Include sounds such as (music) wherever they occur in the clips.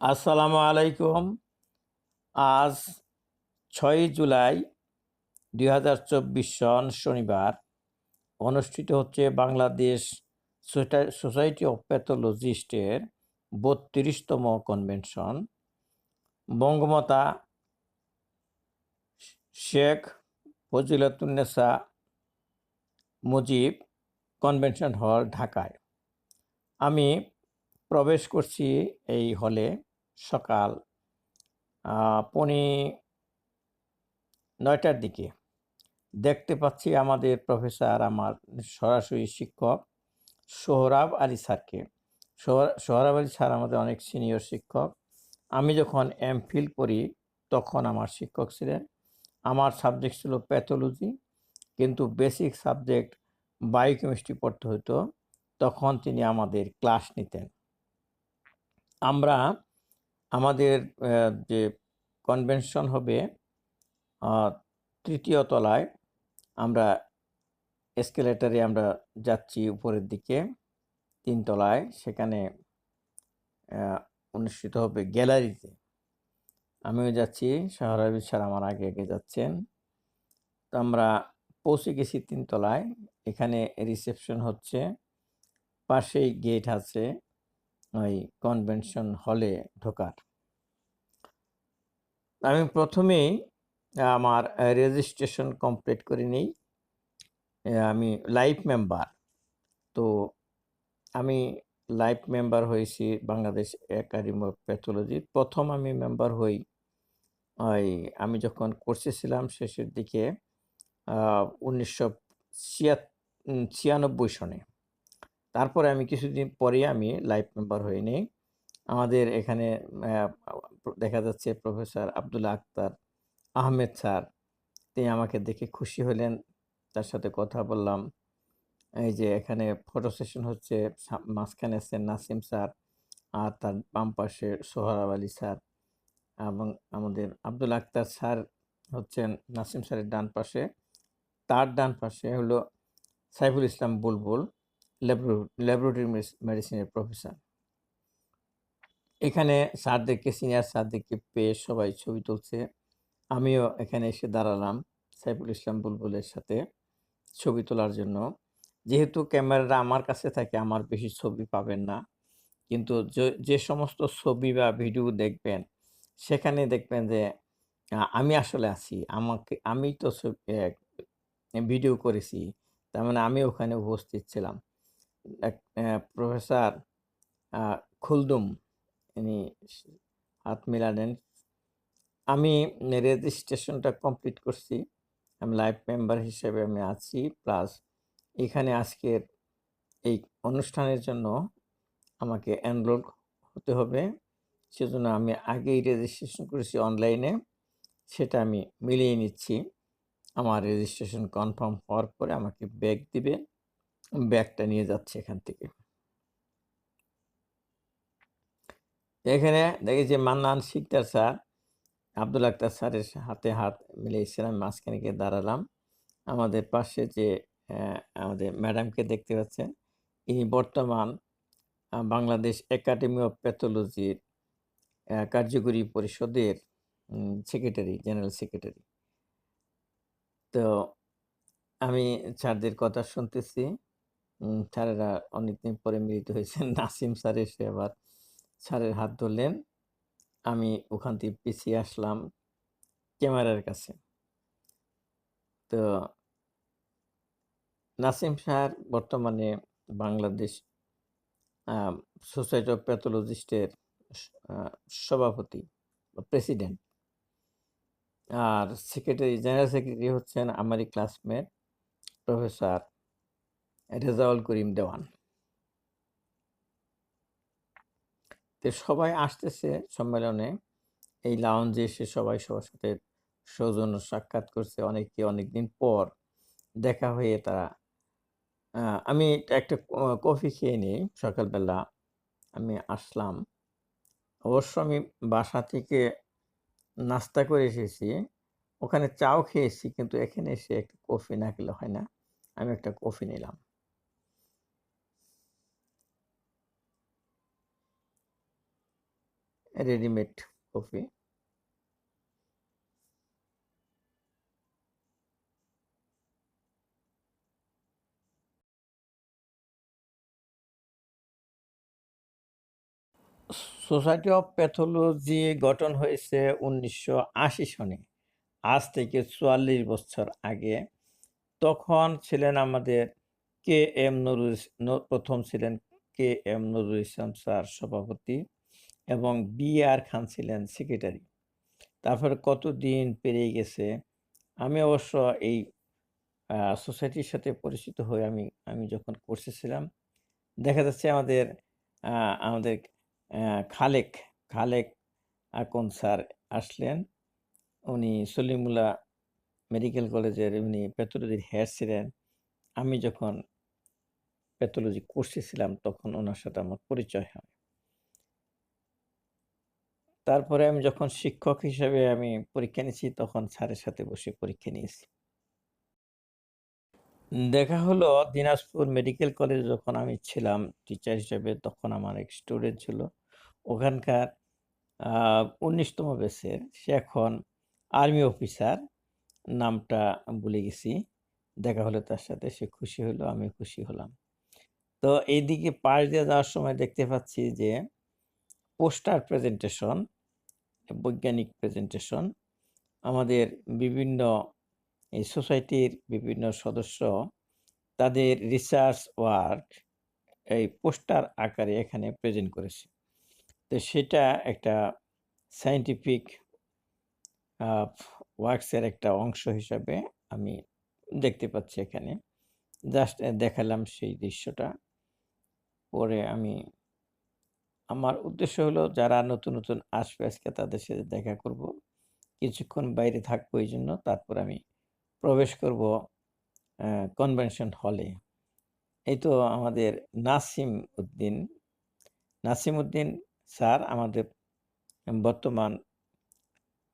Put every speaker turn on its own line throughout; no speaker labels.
আসসালামু আলাইকুম। আজ ছয় জুলাই দুই হাজার চব্বিশ সন শনিবার। অনুষ্ঠিত হচ্ছে বাংলাদেশ সোসাইটি অফ প্যাথোলজিস্টের বত্রিশতম convention. Bangamata Sheikh Fazilatunnesa Mujib convention hall ঢাকায়। আমি প্রবেশ করছি এই হলে সকাল পৌনে নয়টার দিকে। দেখতে পাচ্ছি আমাদের প্রফেসর, আমার সরাসরি শিক্ষক সোহরাব আলী স্যারকে। সোহরাব আলী স্যার আমাদের অনেক সিনিয়র শিক্ষক। আমি যখন এম ফিল করি, তখন আমার শিক্ষক ছিলেন। আমার সাবজেক্ট ছিল প্যাথোলজি, কিন্তু বেসিক সাবজেক্ট বায়োকেমিস্ট্রি পড়তে হতো। তখন তিনি আমাদের ক্লাস নিতেন। আমরা আমাদের যে কনভেনশন হবে তৃতীয় তলায় আমরা এসকেলেটারে আমরা যাচ্ছি উপরের দিকে, তিন তলায়। সেখানে অনুষ্ঠিত হবে গ্যালারিতে আমিও যাচ্ছি, শাহরাবি স্যার আমার আগে আগে যাচ্ছেন। তো আমরা পৌঁছে গেছি তিনতলায় এখানে রিসেপশন হচ্ছে, পাশেই গেট আছে। ওই কনভেনশন হলে ঢোকার। আমি প্রথমেই আমার রেজিস্ট্রেশন কমপ্লিট করে নিই। আমি লাইফ মেম্বার তো আমি লাইফ মেম্বার হয়েছি বাংলাদেশ একাডেমি অফ প্যাথোলজির প্রথম আমি মেম্বার হই ওই আমি যখন কোর্সে ছিলাম শেষের দিকে উনিশশো ছিয়ানব্বই সনে। তারপরে আমি কিছুদিন পরে আমি লাইভ মেম্বার হয়ে নিই। আমাদের এখানে দেখা যাচ্ছে প্রফেসর আব্দুল্লাহ আক্তার আহমেদ স্যার তিনি আমাকে দেখে খুশি হলেন। তার সাথে কথা বললাম। এই যে এখানে ফটো সেশন হচ্ছে মাঝখানে আছেন নাসিম স্যার আর তার বাম পাশে সোহরাব আলী স্যার এবং আমাদের আব্দুল আক্তার স্যার হচ্ছেন নাসিম স্যারের ডান পাশে। তার ডান পাশে হলো সাইফুল ইসলাম বুলবুল। ল্যাবরেটরি মেডিসিনের প্রফেসর। এখানে স্যারদেরকে সিনিয়র স্যারদেরকে পেয়ে সবাই ছবি তুলছে। আমিও এখানে এসে দাঁড়ালাম সাইফুল ইসলাম বুলবুলের সাথে ছবি তোলার জন্য। যেহেতু ক্যামেরাটা আমার কাছে থাকে, আমার বেশি ছবি পাবেন না। কিন্তু যে- সমস্ত ছবি বা ভিডিও দেখবেন, সেখানে দেখবেন যে আমি আসলে আছি, আমাকে, আমি তো ভিডিও করেছি, তার মানে আমি ওখানে উপস্থিত ছিলাম। প্রফেসর খুলদুম। ইনি হাত মিলালেন। আমি রেজিস্ট্রেশনটা কমপ্লিট করছি। আমি লাইভ মেম্বার হিসেবে আমি আছি। প্লাস এখানে আজকের এই অনুষ্ঠানের জন্য আমাকে এনরোল হতে হবে। সেজন্য আমি আগেই রেজিস্ট্রেশন করেছি অনলাইনে। সেটা আমি মিলিয়ে নিচ্ছি। আমার রেজিস্ট্রেশন কনফার্ম হওয়ার পরে আমাকে ব্যাগ দিবে। ব্যাগটা নিয়ে যাচ্ছে এখান থেকে। এখানে দেখি যে মান্নান শিকদার স্যার, আব্দুল আক্তার স্যারের হাতে হাত মিলে মিলিয়েছিলাম মাঝখানে গিয়ে দাঁড়ালাম। আমাদের পাশে যে আমাদের ম্যাডামকে দেখতে পাচ্ছেন, ইনি বর্তমান বাংলাদেশ একাডেমি অফ প্যাথোলজির কার্যকরী পরিষদের সেক্রেটারি, জেনারেল সেক্রেটারি। তো আমি স্যারদের কথা শুনতেছি। স্যারেরা অনেকদিন পরে মিলিত হয়েছেন। (laughs) নাসিম স্যার এসে আবার স্যারের হাত ধরলেন। আমি ওখান থেকে পিছিয়ে আসলাম ক্যামেরার কাছে। তো নাসিম স্যার বর্তমানে বাংলাদেশ সোসাইটি অফ প্যাথোলজিস্টের সভাপতি প্রেসিডেন্ট আর সেক্রেটারি জেনারেল সেক্রেটারি হচ্ছেন আমারই ক্লাসমেট প্রফেসর রেজাউল করিম দেওয়ান। তো সবাই আসতেছে সম্মেলনে। এই লাউঞ্জে এসে সবাই সবার সাথে সৌজন্য সাক্ষাৎ করছে অনেকে অনেকদিন পর। দেখা হয়ে তারা আমি একটা কফি খেয়ে নিই সকালবেলা। আমি আসলাম। অবশ্য আমি বাসা থেকে নাস্তা করে এসেছি। ওখানে চাও খেয়েছি, কিন্তু এখানে এসে একটা কফি না খেলে হয় না। আমি একটা কফি নিলাম। Readymade coffee society of pathology গঠন হয়েছে উনিশশো আশি সনে। আজ থেকে চুয়াল্লিশ বছর আগে। তখন ছিলেন আমাদের কে এম নুরুল প্রথম ছিলেন K M Nurul Islam sir সভাপতি। এবং বি আর খান ছিলেন সেক্রেটারি। তারপরে কতদিন পেরিয়ে গেছে, আমি অবশ্য এই সোসাইটির সাথে পরিচিত হয়ে আমি আমি যখন কোর্সে ছিলাম, দেখা যাচ্ছে আমাদের আমাদের খালেক খালেক আকন স্যার আসলেন, উনি সলিমুল্লাহ মেডিকেল কলেজের, উনি প্যাথোলজির হেড ছিলেন। আমি যখন প্যাথোলজি কোর্সে ছিলাম, তখন ওনার সাথে আমার পরিচয় হয়। তারপরে আমি যখন শিক্ষক হিসেবে আমি পরীক্ষা নিয়েছি, তখন স্যারের সাথে বসে পরীক্ষা নিয়েছি। দেখা হলো দিনাজপুর মেডিকেল কলেজে যখন আমি ছিলাম, টিচার হিসেবে তখন আমার এক স্টুডেন্ট ছিল। ওখানকার উনিশতম বেসের সে এখন আর্মি অফিসার নামটা ভুলে গেছি। দেখা হলো তার সাথে, সে খুশি হলো আমি খুশি হলাম। তো এইদিকে পাশ দিয়ে যাওয়ার সময় দেখতে পাচ্ছি যে, পোস্টার প্রেজেন্টেশন বৈজ্ঞানিক প্রেজেন্টেশন আমাদের বিভিন্ন এই সোসাইটির বিভিন্ন সদস্য, তাদের রিসার্চ ওয়ার্ক এই পোস্টার আকারে এখানে প্রেজেন্ট করেছে। তো সেটা একটা সায়েন্টিফিক ওয়ার্কসের একটা অংশ হিসাবে আমি দেখতে পাচ্ছি এখানে। জাস্ট দেখালাম সেই দৃশ্যটা। পরে আমি আমার উদ্দেশ্য হলো যারা নতুন নতুন আসবে আজকে তাদের সাথে দেখা করব। কিছুক্ষণ বাইরে থাকব এই জন্য। তারপর আমি প্রবেশ করব কনভেনশন হলে এই তো আমাদের নাসিম উদ্দিন। নাসিম উদ্দিন স্যার আমাদের বর্তমান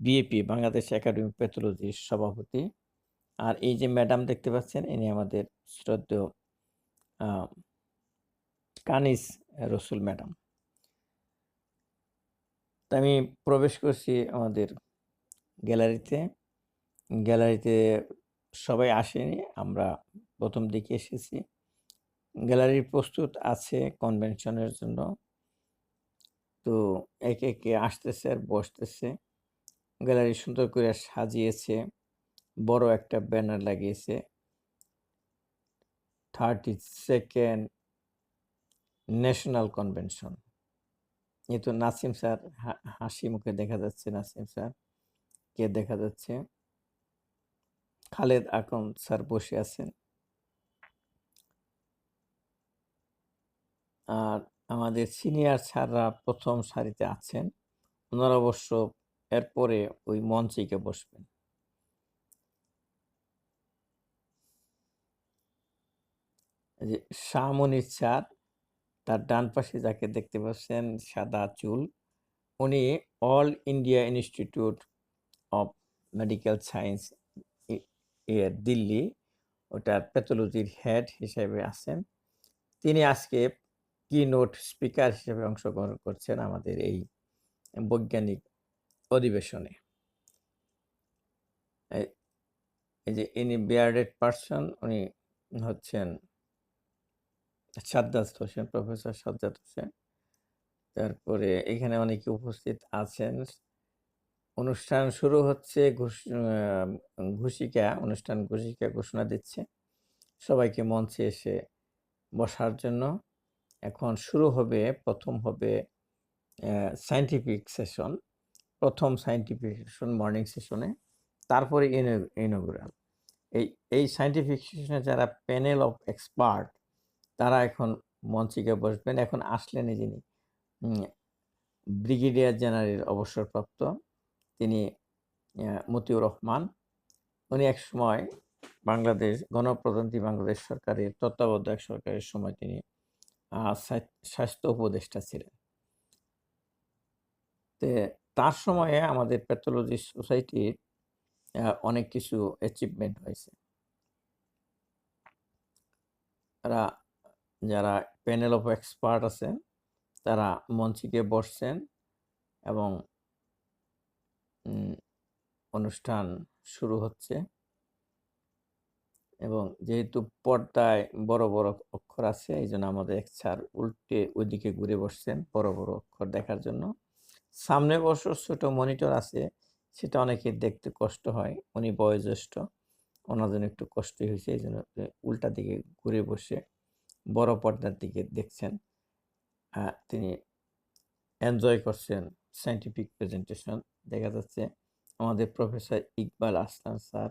বিএপি বাংলাদেশ একাডেমি প্যাথোলজির সভাপতি। আর এই যে ম্যাডাম দেখতে পাচ্ছেন ইনি আমাদের শ্রদ্ধেয় আহ, কানিস রসুল ম্যাডাম। আমি প্রবেশ করছি আমাদের গ্যালারিতে। গ্যালারিতে সবাই আসেনি, আমরা প্রথম দিকে এসেছি। গ্যালারি প্রস্তুত আছে কনভেনশনের জন্য। তো একে একে আসতেছে আর বসতেছে। গ্যালারি সুন্দর করে সাজিয়েছে, বড় একটা ব্যানার লাগিয়েছে। Thirty second national convention. এই তো নাসিম স্যার হাসি মুখে দেখা যাচ্ছে নাসিম স্যার। কে দেখা যাচ্ছে? খালেদ আকম স্যার বসে আছেন। আর আমাদের সিনিয়র স্যাররা প্রথম সারিতে আছেন। ওনারা অবশ্য এরপরে ওই মঞ্চে বসবেন। যে শাহমনির স্যার তার ডান পাশে যাকে দেখতে পাচ্ছেন সাদা চুল, উনি all India institute of medical science Delhi ওটার প্যাথোলজির হেড হিসেবে আছেন। তিনি আজকে কি নোট স্পিকার হিসেবে অংশগ্রহণ করছেন আমাদের এই বৈজ্ঞানিক অধিবেশনে। এই যে ইনি বিয়ার্ডেড পার্সন উনি হচ্ছেন সাদ্দাত হোসেন, প্রফেসর সাদ্দাত হোসেন। তারপরে এখানে অনেকে উপস্থিত আছেন। অনুষ্ঠান শুরু হচ্ছে ঘোষিকা, অনুষ্ঠান ঘোষিকা ঘোষণা দিচ্ছে। সবাইকে মঞ্চে এসে বসার জন্য। এখন শুরু হবে, প্রথম হবে সায়েন্টিফিক সেশন প্রথম সায়েন্টিফিক সেশন মর্নিং সেশনে তারপরে ইনগুরাল এই এই সায়েন্টিফিক সেশনে যারা প্যানেল অফ এক্সপার্ট তারা এখন মঞ্চে গিয়ে বসবেন। এখন আসলেন যিনি ব্রিগেডিয়ার জেনারেল অবসরপ্রাপ্ত, তিনি মতিউর রহমান। উনি এক সময় বাংলাদেশ, গণপ্রজাতন্ত্রী বাংলাদেশ সরকারের তত্ত্বাবধায়ক সরকারের সময় তিনি স্বাস্থ্য উপদেষ্টা ছিলেন। তে, তার সময়ে আমাদের প্যাথোলজি সোসাইটির অনেক কিছু অ্যাচিভমেন্ট হয়েছে। তারা যারা প্যানেল অফ এক্সপার্ট আছেন, তারা মঞ্চে গিয়ে বসছেন এবং অনুষ্ঠান শুরু হচ্ছে। এবং যেহেতু পর্দায় বড় বড় অক্ষর আছে এই জন্য আমাদের এক স্যার উল্টে ওইদিকে ঘুরে বসছেন বড় বড় অক্ষর দেখার জন্য। সামনে বসে ছোট মনিটর আছে, সেটা অনেকের দেখতে কষ্ট হয়, উনি বয়োজ্যেষ্ঠ, ওনার জন্য একটু কষ্টই হয়েছে এই জন্য উল্টা দিকে ঘুরে বসে বড় পর্দার দিকে দেখছেন। তিনি এনজয় করছেন সায়েন্টিফিক প্রেজেন্টেশন দেখা যাচ্ছে আমাদের professor Iqbal Aslam sir,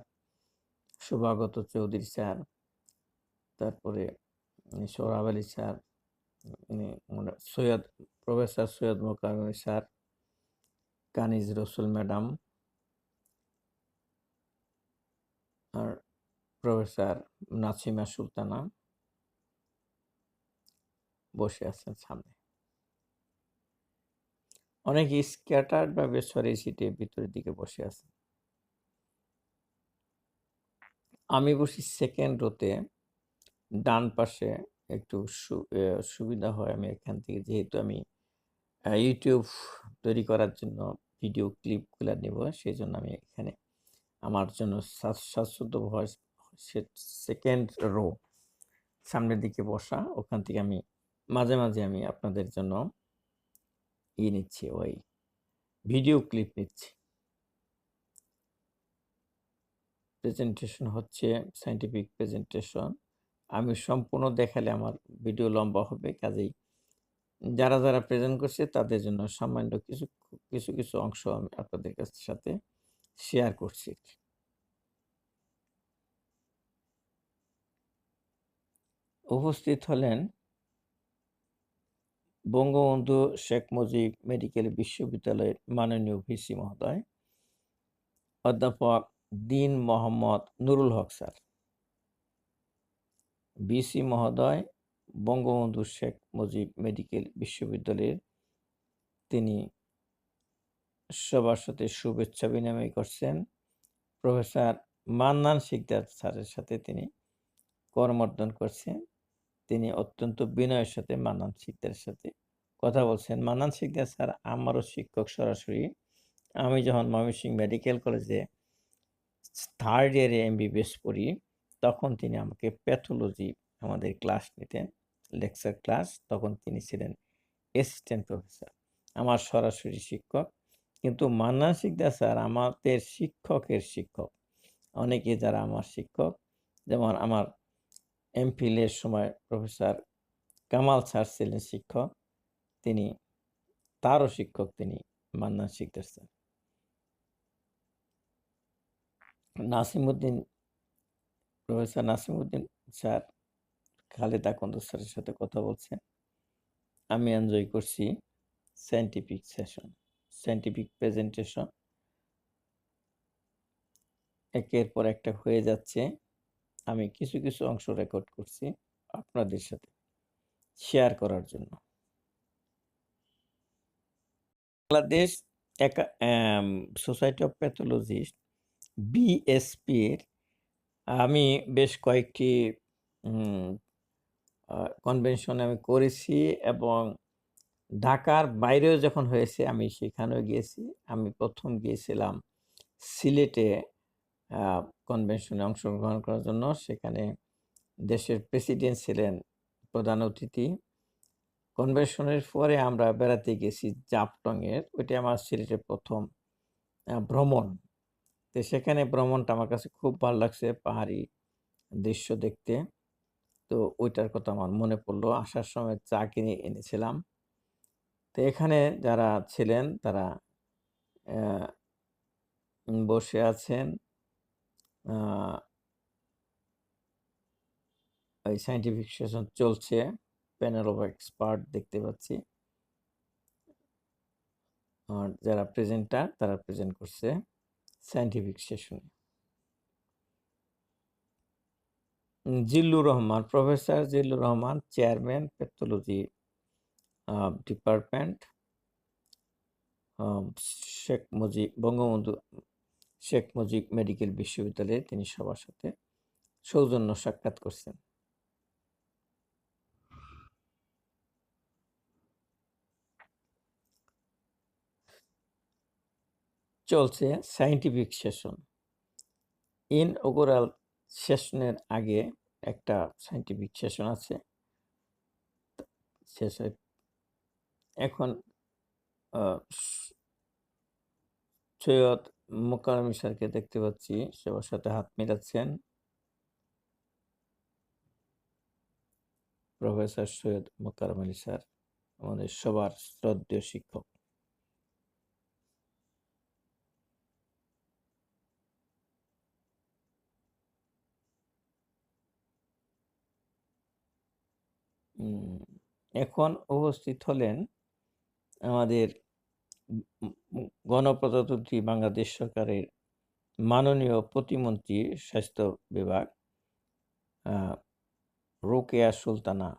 Shubhagata Chowdhury sir, তারপরে Sohrab Ali sir Syed professor Syed Mokarram sir, Kaniz Rasul madam, আর প্রফেসর নাসিমা সুলতানা। বসে আছেন সামনে। অনেক স্ক্যাটার্ড বা বেসরি সিটে ভিতরের দিকে বসে আছে আমি বসি সেকেন্ড রোতে, ডান পাশে একটু সুবিধা হয় আমি এখান থেকে যেহেতু আমি ইউটিউব তৈরি করার জন্য ভিডিও ক্লিপগুলো নেব সেই জন্য আমি এখানে আমার জন্য স্বাচ্ছন্দ্য ভয়েস সেকেন্ড রো সামনের দিকে বসা, ওখান থেকে আমি মাঝে মাঝে আমি আপনাদের জন্য ই নিচ্ছি, ওই ভিডিও ক্লিপ নিচ্ছি। প্রেজেন্টেশন হচ্ছে সায়েন্টিফিক প্রেজেন্টেশন। আমি সম্পূর্ণ দেখালে আমার ভিডিও লম্বা হবে, কাজেই যারা যারা প্রেজেন্ট করছে তাদের জন্য সামান্য কিছু কিছু কিছু অংশ আমি আপনাদের কাছ- সাথে শেয়ার করছি। উপস্থিত হলেন বঙ্গবন্ধু শেখ মুজিব মেডিকেল বিশ্ববিদ্যালয়ের মাননীয় ভিসি মহোদয়, অধ্যাপক দিন মোহাম্মদ নুরুল হক স্যার বিসি মহোদয়, বঙ্গবন্ধু শেখ মুজিব মেডিকেল বিশ্ববিদ্যালয়ের তিনি সবার সাথে শুভেচ্ছা বিনিময় করছেন। প্রফেসর মান্নান শিকদার স্যারের সাথে তিনি করমর্দন করছেন। তিনি অত্যন্ত বিনয়ের সাথে মান্নান শিকদারের সাথে কথা বলছেন। মান্নান শিকদার স্যার, আমারও শিক্ষক সরাসরি। আমি যখন ময়মনসিংহ মেডিকেল কলেজে থার্ড ইয়ারে এমবিবিএস পড়ি, তখন তিনি আমাকে প্যাথোলজি আমাদের ক্লাস নিতেন লেকচার ক্লাস তখন তিনি ছিলেন অ্যাসিস্ট্যান্ট প্রফেসর আমার সরাসরি শিক্ষক। কিন্তু মান্নান শিকদার স্যার আমাদের শিক্ষকের শিক্ষক। অনেকে যারা আমার শিক্ষক, যেমন আমার এমফিলের সময় প্রফেসর কামাল স্যার ছিলেন শিক্ষক। তিনি, তারও শিক্ষক তিনি Mannan Sikdar sir. Nasimuddin, professor Nasimuddin sir Khaleda Kanda স্যারের সাথে কথা বলছেন। আমি এনজয় করছি সায়েন্টিফিক সেশন সায়েন্টিফিক প্রেজেন্টেশন একের পর একটা হয়ে যাচ্ছে। আমি কিছু কিছু অংশ রেকর্ড করছি আপনাদের সাথে শেয়ার করার জন্য। বাংলাদেশ সোসাইটি অফ প্যাথোলজিস্ট বিএসপির আমি বেশ কয়েকটি কনভেনশন আমি করেছি এবং ঢাকার বাইরেও যখন হয়েছে আমি সেখানেও গিয়েছি। আমি প্রথম গিয়েছিলাম সিলেটে কনভেনশনে অংশগ্রহণ করার জন্য সেখানে দেশের প্রেসিডেন্ট ছিলেন প্রধান অতিথি। কনভেনশনের পরে আমরা বেড়াতে গেছি জাপটংয়ের ওইটা আমার সিলেটের প্রথম ভ্রমণ। তো সেখানে ভ্রমণটা আমার কাছে খুব ভালো লাগছে পাহাড়ি দৃশ্য দেখতে। তো ওইটার কথা আমার মনে পড়ল, আসার সময় চা কিনে এনেছিলাম। তো এখানে যারা ছিলেন তারা বসে আছেন। আহ, ওই সায়েন্টিফিক সেশন চলছে। প্যানেল অফ এক্সপার্ট দেখতে পাচ্ছি। আর যারা প্রেজেন্টার তারা প্রেজেন্ট করছে সায়েন্টিফিক সেশনে Zillur Rahman professor Zillur Rahman chairman pathology department Sheikh Mujib Bangabandhu Sheikh Mujib medical বিশ্ববিদ্যালয়ে তিনি সবার সাথে সৌজন্য সাক্ষাৎ করছেন। চলছে সায়েন্টিফিক সেশন। ইন ইনঅগোরাল সেশনের আগে একটা সায়েন্টিফিক সেশন আছে। শেষে এখন সৈয়দ মোকারম স্যারকে দেখতে পাচ্ছি। সবার সাথে হাত মেলাচ্ছেন। প্রফেসর সৈয়দ মোকারম আলী স্যার, আমাদের সবার শ্রদ্ধেয় শিক্ষক। এখন উপস্থিত হলেন আমাদের গণপ্রজাতন্ত্রী বাংলাদেশ সরকারের মাননীয় প্রতিমন্ত্রী স্বাস্থ্য বিভাগ রোকেয়া সুলতানা।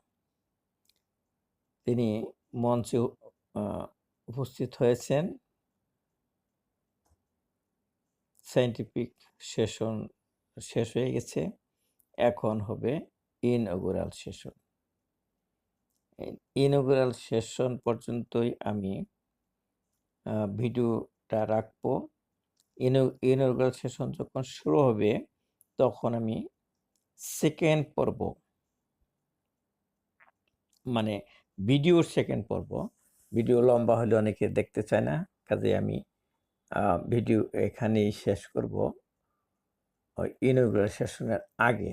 তিনি মঞ্চে উপস্থিত হয়েছেন। সায়েন্টিফিক সেশন শেষ হয়ে গেছে। এখন হবে ইনঅগুরাল সেশন। ইনঅগুরাল সেশন পর্যন্তই আমি ভিডিওটা রাখব। ইনঅগুরাল সেশন যখন শুরু হবে, তখন আমি সেকেন্ড পর্ব মানে ভিডিওর সেকেন্ড পর্ব। ভিডিও লম্বা হলে অনেকে দেখতে চায় না, কাজে আমি ভিডিও এখানেই শেষ করব ইনঅগুরাল সেশনের আগে।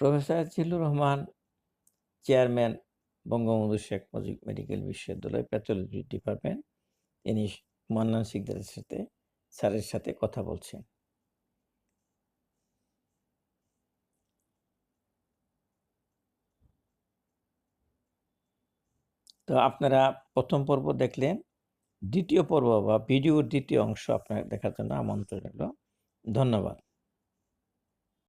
Professor Zillur Rahman chairman Bangabandhu Sheikh Mujib medical বিশ্ববিদ্যালয় প্যাথোলজি ডিপার্টমেন্ট তিনি মান্নান সিকদারের সাথে, স্যারের সাথে কথা বলছেন। তো আপনারা প্রথম পর্ব দেখলেন, দ্বিতীয় পর্ব বা ভিডিওর দ্বিতীয় অংশ আপনার দেখার জন্য আমন্ত্রণ রইল। ধন্যবাদ।